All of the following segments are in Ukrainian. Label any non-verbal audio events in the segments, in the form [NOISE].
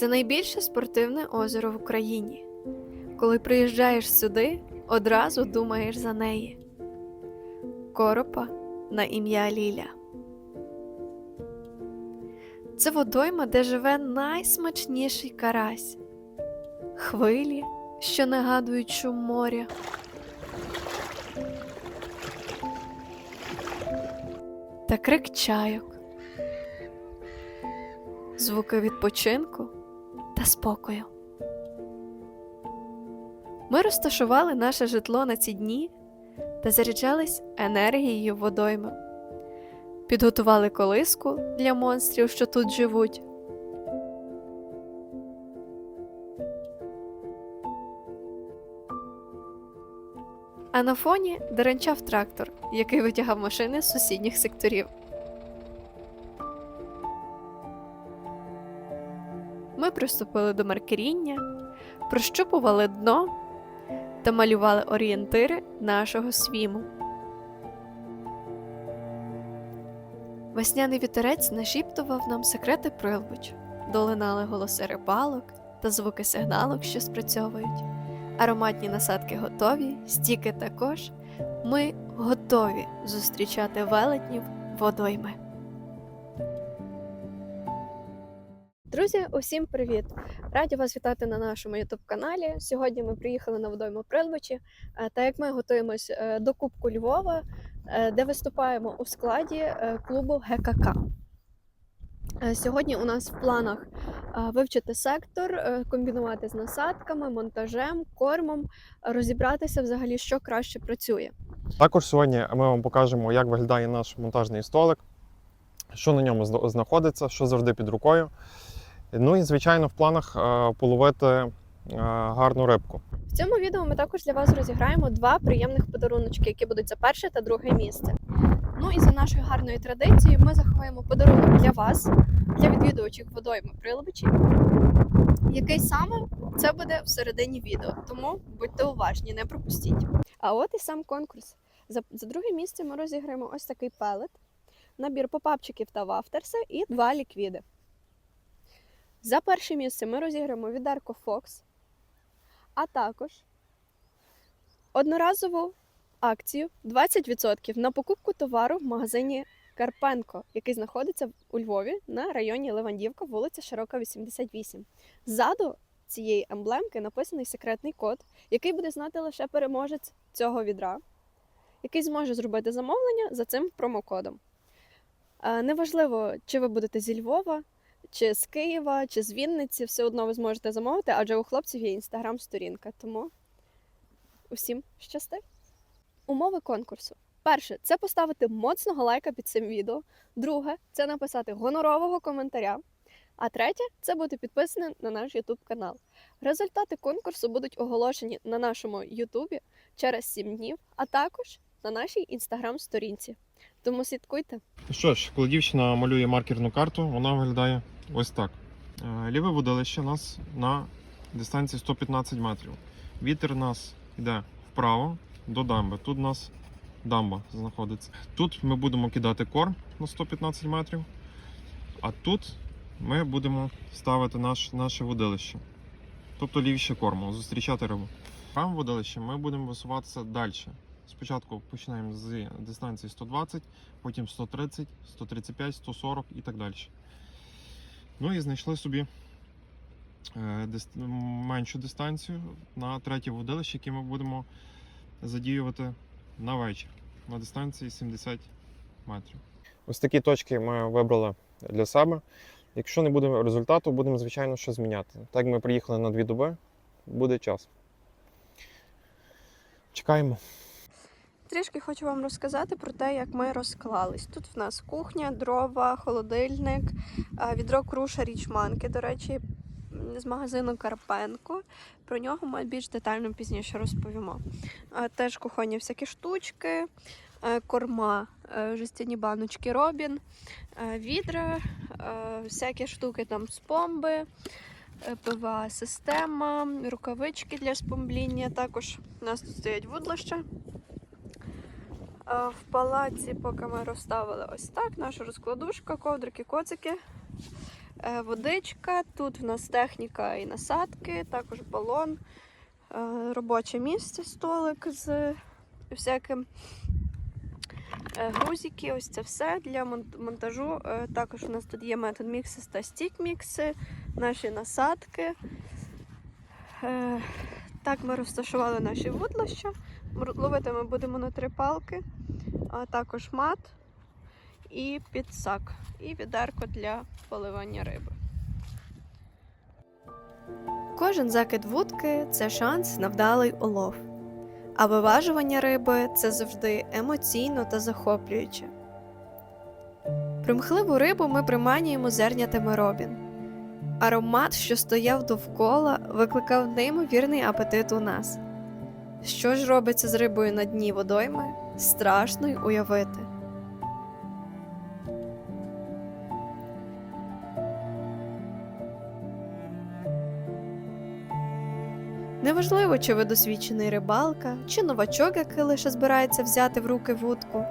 Це найбільше спортивне озеро в Україні. Коли приїжджаєш сюди, одразу думаєш за неї. Коропа на ім'я Ліля. Це водойма, де живе найсмачніший карась. Хвилі, що нагадують шум моря. Та крик чайок. Звуки відпочинку та спокою. Ми розташували наше житло на ці дні та заряджались енергією водойми. Підготували колиску для монстрів, що тут живуть. А на фоні деренчав трактор, який витягав машини з сусідніх секторів. Приступили до маркеріння, прощупували дно та малювали орієнтири нашого свіму. Весняний вітерець нашіптував нам секрети Прилбич, долинали голоси рибалок та звуки сигналок, що спрацьовують. Ароматні насадки готові, стіки також. Ми готові зустрічати велетнів водойми. Друзі, усім привіт! Раді вас вітати на нашому youtube каналі. Сьогодні ми приїхали на водойму Прилбичі, е, та як ми готуємось е, до Кубку Львова, е, де виступаємо у складі клубу ГКК. Сьогодні у нас в планах вивчити сектор, комбінувати з насадками, монтажем, кормом, розібратися взагалі, що краще працює. Також сьогодні ми вам покажемо, як виглядає наш монтажний столик, що на ньому знаходиться, що завжди під рукою. Ну і, звичайно, в планах е, половити е, гарну рибку. В цьому відео ми також для вас розіграємо два приємних подаруночки, які будуть за перше та друге місце. Ну і за нашою гарною традицією ми заховаємо подарунок для вас, для відвідувачів водойми Прилбичі. Який саме це буде всередині відео, тому будьте уважні, не пропустіть. А от і сам конкурс. За, за друге місце ми розіграємо ось такий пелет, набір попапчиків та вафтерса і два ліквіди. За перше місце ми розіграємо відерко Fox, а також одноразову акцію 20% на покупку товару в магазині Карпенко, який знаходиться у Львові на районі Левандівка, вулиця Широка, 88. Ззаду цієї емблемки написаний секретний код, який буде знати лише переможець цього відра, який зможе зробити замовлення за цим промокодом. Е, Неважливо, чи ви будете зі Львова, чи з Києва, чи з Вінниці, все одно ви зможете замовити, адже у хлопців є інстаграм-сторінка. Тому усім щасти. Умови конкурсу. Перше це поставити моцного лайка під цим відео. Друге це написати гонорового коментаря. А третє це бути підписаним на наш YouTube канал. Результати конкурсу будуть оголошені на нашому YouTube через 7 днів, а також на нашій інстаграм-сторінці. Тому слідкуйте. Що ж, коли дівчина малює маркерну карту, вона виглядає ось так. Е, Ліве водилище у нас на дистанції 115 метрів. Вітер у нас йде вправо до дамби. Тут у нас дамба знаходиться. Тут ми будемо кидати корм на 115 метрів, а тут ми будемо ставити наш, наше водилище. Тобто лівіше корму, зустрічати рибу. Правим водилище ми будемо висуватися далі. Спочатку починаємо з дистанції 120, потім 130, 135, 140 і так далі. Ну і знайшли собі е, меншу дистанцію на третє водилище, яке ми будемо задіювати на вечір на дистанції 70 метрів. Ось такі точки ми вибрали для себе. Якщо не буде результату, будемо, звичайно, що зміняти. Так ми приїхали на дві доби, буде час. Чекаємо. Трішки хочу вам розказати про те, як ми розклались. Тут в нас кухня, дрова, холодильник, відро круша річманки, до речі, з магазину Карпенко. Про нього ми більш детально пізніше розповімо. Теж кухонні всякі штучки, корма, е, жестяні баночки Робін, відра, всякі штуки там з помби. е, ПВА система, рукавички для спомбління. Також у нас тут стоять вудлища В палаці, поки ми розставили ось так, наша розкладушка, ковдрики, коцики, е, водичка. Тут в нас техніка і насадки, також балон, е, робоче місце, столик з всяким е, грузики. Ось це все для монтажу. Також у нас тут є метод мікси та стік мікси, наші насадки. Так ми розташували наші вудлища. Ловити ми будемо на три палки, а також мат і підсак, і відерко для поливання риби. Кожен закид вудки це шанс на вдалий улов. А виважування риби це завжди емоційно та захоплююче. Примхливу рибу ми приманюємо зернятами робін. Аромат, що стояв довкола, викликав неймовірний апетит у нас. Що ж робиться з рибою на дні водойми, страшно й уявити. Неважливо, чи ви досвідчений рибалка, чи новачок, який лише збирається взяти в руки вудку.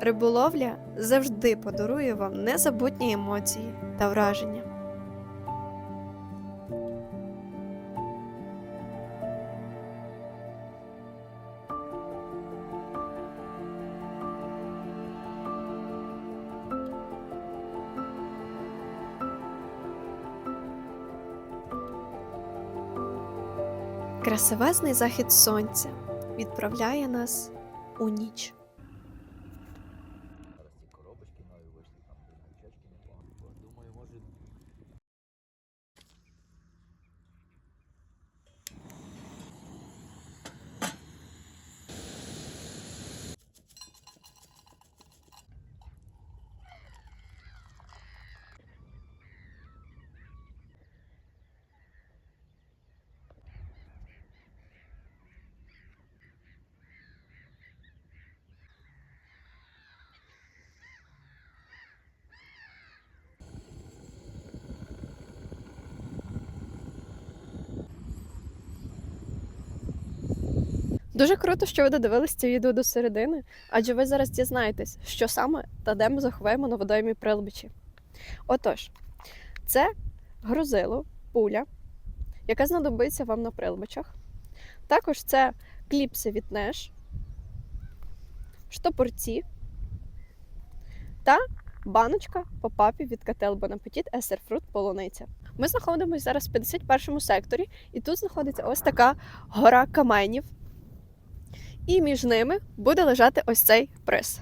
Риболовля завжди подарує вам незабутні емоції та враження. Красивезний захід сонця відправляє нас у ніч. Дуже круто, що ви додивились це відео до середини, адже ви зараз дізнаєтесь, що саме та де ми заховаємо на водоймі прилбичі. Отож, це грузило, пуля, яка знадобиться вам на прилбичах. Також це кліпси від Неш, штопорці та баночка по папі від Кател Бонапетіт Есерфрут Полуниця. Ми знаходимося зараз в 51 секторі, і тут знаходиться ось така гора каменів. І між ними буде лежати ось цей приз.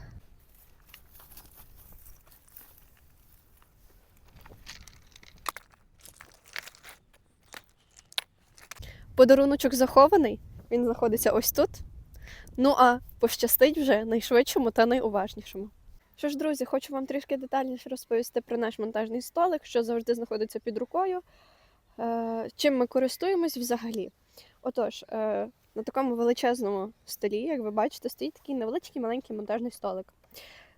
Подаруночок захований, він знаходиться ось тут. Ну а пощастить вже найшвидшому та найуважнішому. Що ж, друзі, хочу вам трішки детальніше розповісти про наш монтажний столик, що завжди знаходиться під рукою. Е, чим ми користуємось взагалі? Отож, е, на такому величезному столі, як ви бачите, стоїть такий невеличкий маленький монтажний столик.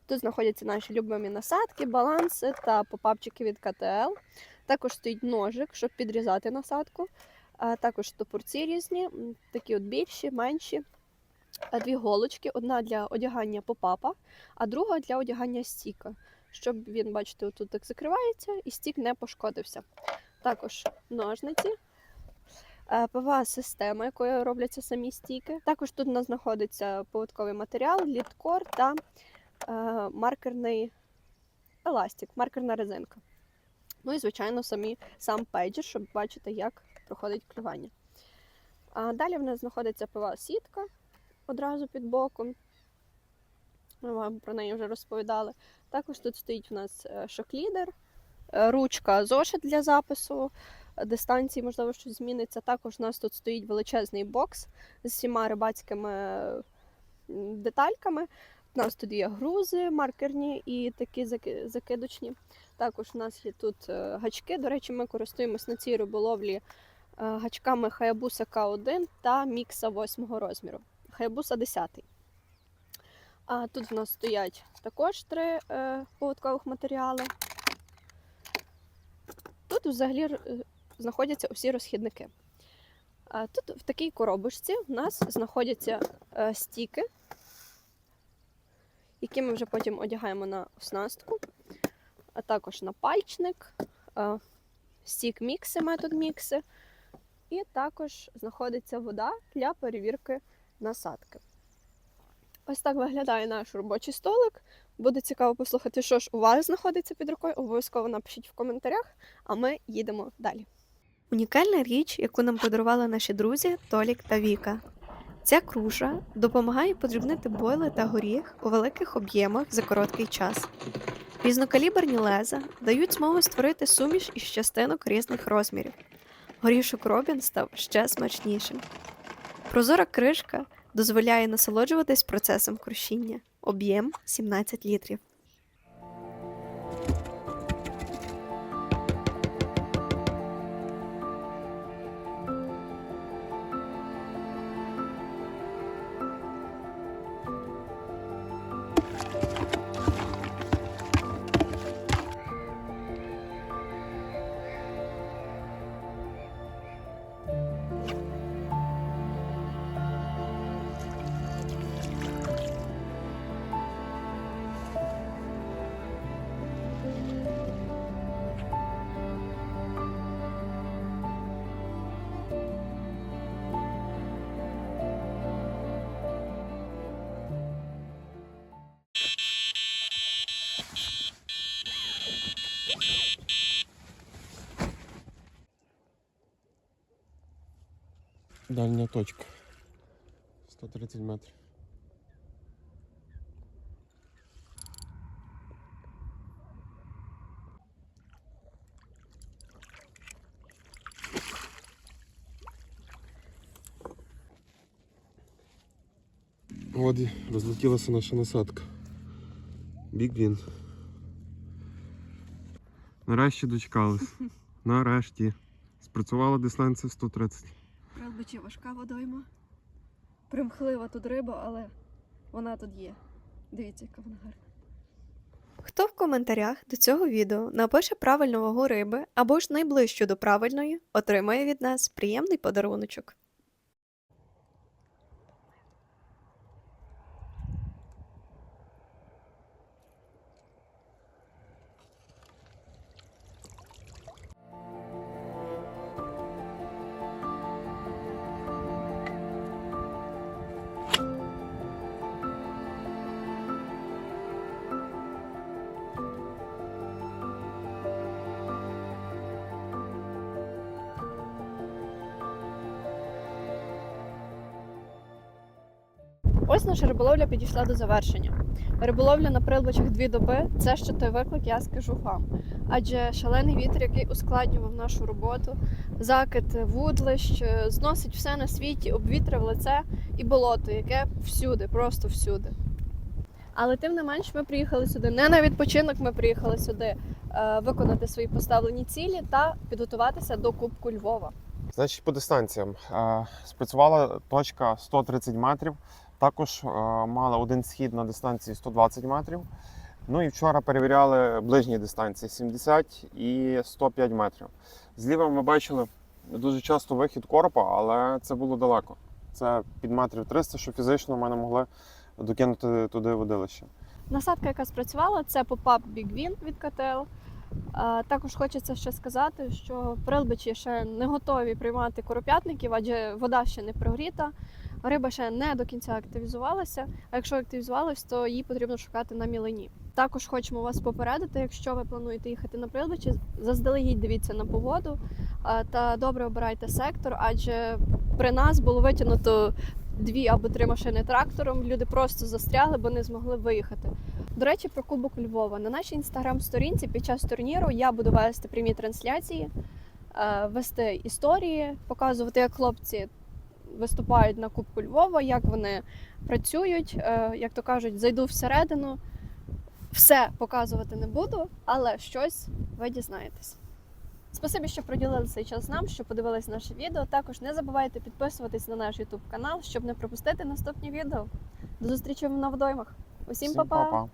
Тут знаходяться наші любимі насадки, баланси та попапчики від КТЛ. Також стоїть ножик, щоб підрізати насадку. А також топорці різні, такі от більші, менші. Дві голочки: одна для одягання попапа, а друга для одягання стіка. Щоб він, бачите, отут так закривається і стік не пошкодився. Також ножниці, е, ПВА-система, якою робляться самі стіки. Також тут у нас знаходиться поводковий матеріал, літкор та е, маркерний еластик, маркерна резинка. Ну і, звичайно, самі, сам пейджер, щоб бачити, як проходить клювання. А далі в нас знаходиться ПВА-сітка одразу під боком. Ми вам про неї вже розповідали. Також тут стоїть у нас е, шоклідер, ручка зошит для запису дистанції, можливо, щось зміниться. Також у нас тут стоїть величезний бокс з всіма рибацькими детальками. У нас тут є грузи маркерні і такі закидочні. Також у нас є тут е, гачки. До речі, ми користуємось на цій риболовлі е, гачками Hayabusa K1 та Мікса 8 розміру. Hayabusa 10. А тут в нас стоять також три е, поводкових матеріали. Тут взагалі знаходяться усі розхідники. Тут в такій коробочці у нас знаходяться е, стіки які ми вже потім одягаємо на оснастку, а також на пальчник, е, стік мікси, метод мікси. І також знаходиться вода для перевірки насадки. Ось так виглядає наш робочий столик. Буде цікаво послухати, що ж у вас знаходиться під рукою. Обов'язково напишіть в коментарях, а ми їдемо далі. Унікальна річ, яку нам подарували наші друзі Толік та Віка. Ця круша допомагає подрібнити бойли та горіх у великих об'ємах за короткий час. Різнокаліберні леза дають змогу створити суміш із частинок різних розмірів. Горішок Робін став ще смачнішим. Прозора кришка дозволяє насолоджуватись процесом крушіння. Об'єм 17 літрів. Дальня точка. 130 метрів. От розлетілася наша насадка. Win. Нарешті дочекались. [LAUGHS] Нарешті. Спрацювала дистанція 130. Прилбичі важка водойма. Примхлива тут риба, але вона тут є. Дивіться, яка вона гарна. Хто в коментарях до цього відео напише правильну вагу риби або ж найближчу до правильної, отримає від нас приємний подаруночок. Ось наша риболовля підійшла до завершення. Риболовля на прилбачах дві доби це ще той виклик, я скажу вам. Адже шалений вітер, який ускладнював нашу роботу, закид вудлищ, зносить все на світі, обвітрив лице і болото, яке всюди, просто всюди. Але тим не менш, ми приїхали сюди не на відпочинок, ми приїхали сюди е, виконати свої поставлені цілі та підготуватися до Кубку Львова. Значить, по дистанціям Е, спрацювала точка 130 метрів. Також е, мала один схід на дистанції 120 метрів. Ну і вчора перевіряли ближні дистанції 70 і 105 метрів. Зліва ми бачили дуже часто вихід коропа, але це було далеко. Це під метрів 300, що фізично ми не могли докинути туди водилище. Насадка, яка спрацювала, це попап Win від КТЛ. Також хочеться ще сказати, що прилбичі ще не готові приймати коропятників, адже вода ще не прогріта, риба ще не до кінця активізувалася. А якщо активізувалась, то її потрібно шукати на мілині. Також хочемо вас попередити, якщо ви плануєте їхати на прилбичі, заздалегідь дивіться на погоду та добре обирайте сектор, адже при нас було витягнуто дві або три машини трактором. Люди просто застрягли, бо не змогли виїхати. До речі, про Кубок Львова. На нашій інстаграм-сторінці під час турніру я буду вести прямі трансляції, вести історії, показувати, як хлопці виступають на Кубку Львова, як вони працюють. Е, Як то кажуть, зайду всередину. Все показувати не буду, але щось ви дізнаєтесь. Спасибі, що приділили цей час нам, що подивились наше відео. Також не забувайте підписуватись на наш YouTube канал, щоб не пропустити наступні відео. До зустрічі на водоймах. Усім па-па!